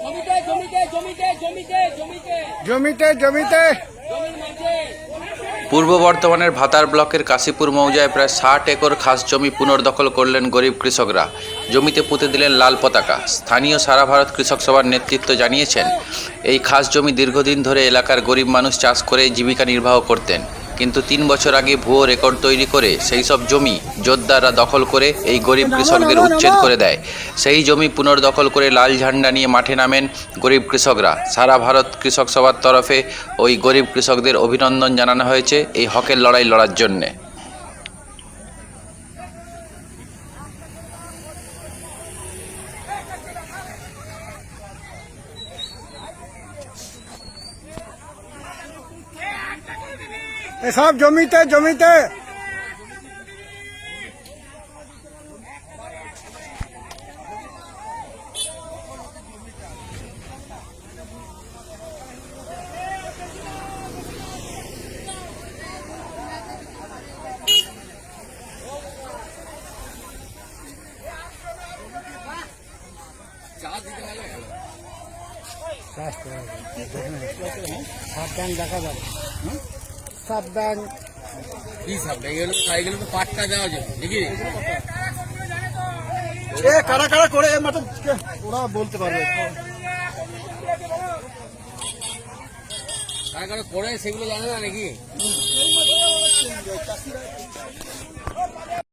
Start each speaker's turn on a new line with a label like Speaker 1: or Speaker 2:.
Speaker 1: জমিতে জমিতে জমিতে জমিতে জমিতে।
Speaker 2: জমিতে জমিতে।
Speaker 1: জমির মাঝে।
Speaker 3: পূর্ব বর্ধমানের ভাতার ব্লকের কাশীপুর মৌজায় প্রায় ষাট একর খাস জমি পুনর্দখল করলেন গরিব কৃষকরা। জমিতে পুঁতে দিলেন লাল পতাকা। স্থানীয় সারা ভারত কৃষক সভার নেতৃত্ব জানিয়েছেন এই খাস জমি দীর্ঘদিন ধরে এলাকার গরিব মানুষ চাষ করে জীবিকা নির্বাহ করতেন। কিন্তু তিন বছর আগে ভুয়ো রেকর্ড তৈরি করে সেই সব জমি জোরদাররা দখল করে এই গরিব কৃষকদের উচ্ছেদ করে দেয়। সেই জমি পুনর্দখল করে লাল ঝান্ডা নিয়ে মাঠে নামেন গরিব কৃষকরা। সারা ভারত কৃষক সভার তরফে ওই গরিব কৃষকদের অভিনন্দন জানানো হয়েছে এই হকের লড়াই লড়ার জন্যে।
Speaker 2: এসব জমিতে জমিতে সাবধান দেখা যাবে সাবধান
Speaker 1: কি সব এগুলো এগুলো তো পাট্টা দেওয়া যাবে নাকি?
Speaker 2: এ কারা কারা করে? এ মাত্র ওরা বলতে পারবে।
Speaker 1: কারা কারা করে সেগুলো জানে না নাকি?